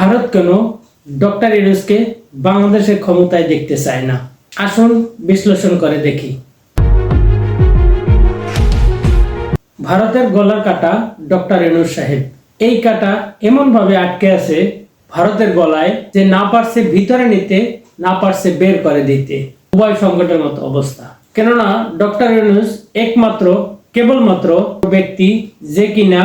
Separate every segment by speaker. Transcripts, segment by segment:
Speaker 1: ভারত কেন ডক্টর ইউনুসকে বাংলাদেশের ক্ষমতায় দেখতে চায় না? আসুন বিশ্লেষণ করে দেখি। ভারতের গলার কাটা ডক্টর ইউনুস সাহেব। এই কাটা এমনভাবে আটকে আছে ভারতের গলায় যে না পারছে ভিতরে নিতে, না পারছে বের করে দিতে। উভয় সংকটের মতো অবস্থা। কেননা ডক্টর ইউনুস একমাত্র, কেবলমাত্র ব্যক্তি যে কিনা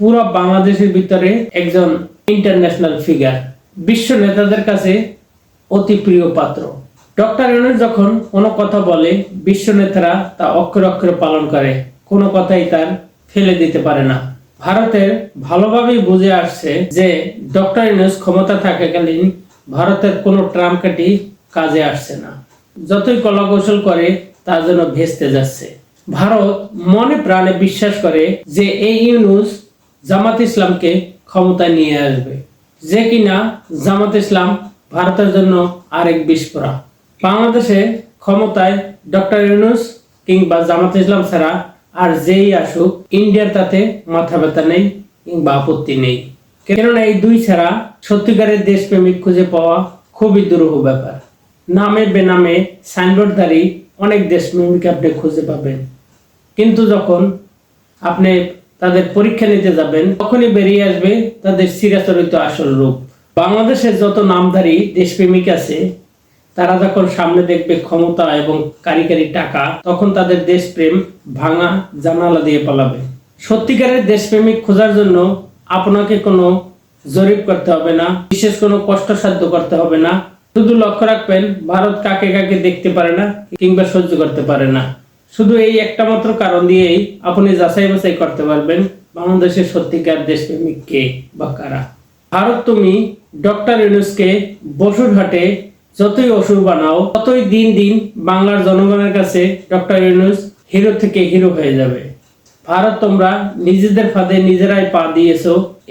Speaker 1: পুরো বাংলাদেশের ভিতরে একজন ইন্টারন্যাশনাল ফিগার। বিশ্ব নেতাদের কাছে অতি প্রিয় পাত্র। ডক্টর ইউনুস যখন কোনো কথা বলে, বিশ্ব নেতারা তা অক্ষরে অক্ষরে পালন করে। কোনো কথাই তার ফেলে দিতে পারে না। ভারতের ভালোভাবেই বুঝে আসছে যে, ডক্টর ইউনুস ক্ষমতা থাকাকালীন ভারতের কোনো ট্রাম কাটি কাজে আসছে না। যতই কলাকৌশল করে, তা যেন ভেস্তে যাচ্ছে। ভারত মনে প্রাণে বিশ্বাস করে যে, এই ইউনুস জামাত ইসলামকে ক্ষমতায় নিয়ে আসবে। যে কিনা জামাত ইসলাম ভারতের জন্য আরেক বিস্ফোরা বাংলাদেশে ক্ষমতায় ডক্টর ইউনুস কিংবা জামাত ইসলাম ছাড়া আর যেই আসুক, ইন্ডিয়ার তাতে মাথা ব্যথা নেই কিংবা আপত্তি নেই। কেননা এই দুই ছাড়া সত্যিকারের দেশপ্রেমিক খুঁজে পাওয়া খুবই দুরূহ ব্যাপার। নামে বেনামে সাইনবোর্ডধারী অনেক দেশপ্রেমিক আপনি খুঁজে পাবেন। কিন্তু যখন আপনি তাদের পরীক্ষা নিতে যাবেন, তখনই বেরিয়ে আসবে তাদের চিরাচরিত আসল রূপ। বাংলাদেশের যত নামধারী দেশপ্রেমিক আছে, তারা যখন সামনে দেখবে ক্ষমতা এবং কারিগরি টাকা, তখন তাদের দেশপ্রেম ভাঙা জানালা দিয়ে পালাবে। সত্যিকারের দেশপ্রেমিক খোঁজার জন্য আপনাকে কোনো জরিপ করতে হবে না, বিশেষ কোনো কষ্টসাধ্য করতে হবে না। শুধু লক্ষ্য রাখবেন, ভারত কাকে কাকে দেখতে পারে না কিংবা সহ্য করতে পারে না। শুধু এই একটা মাত্র কারণ দিয়েই আপনি যাচাই বাছাই করতে পারবেন বাংলাদেশের সত্যিকার দেশপ্রেমিক কে বা কারা। ভারত তুমি ডক্টর ইউনুসকে বসুরহাটে যতই অসুর বানাও, ততই দিন দিন বাংলার জনগণের কাছে ডক্টর ইউনুস হিরো থেকে হিরো হয়ে যাবে। ভারত তোমরা নিজেদের ফাঁদে নিজেরাই পা দিয়েছ,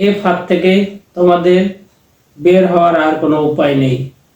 Speaker 1: এ ফাঁদ থেকে তোমাদের বের হওয়ার আর কোনো উপায় নেই।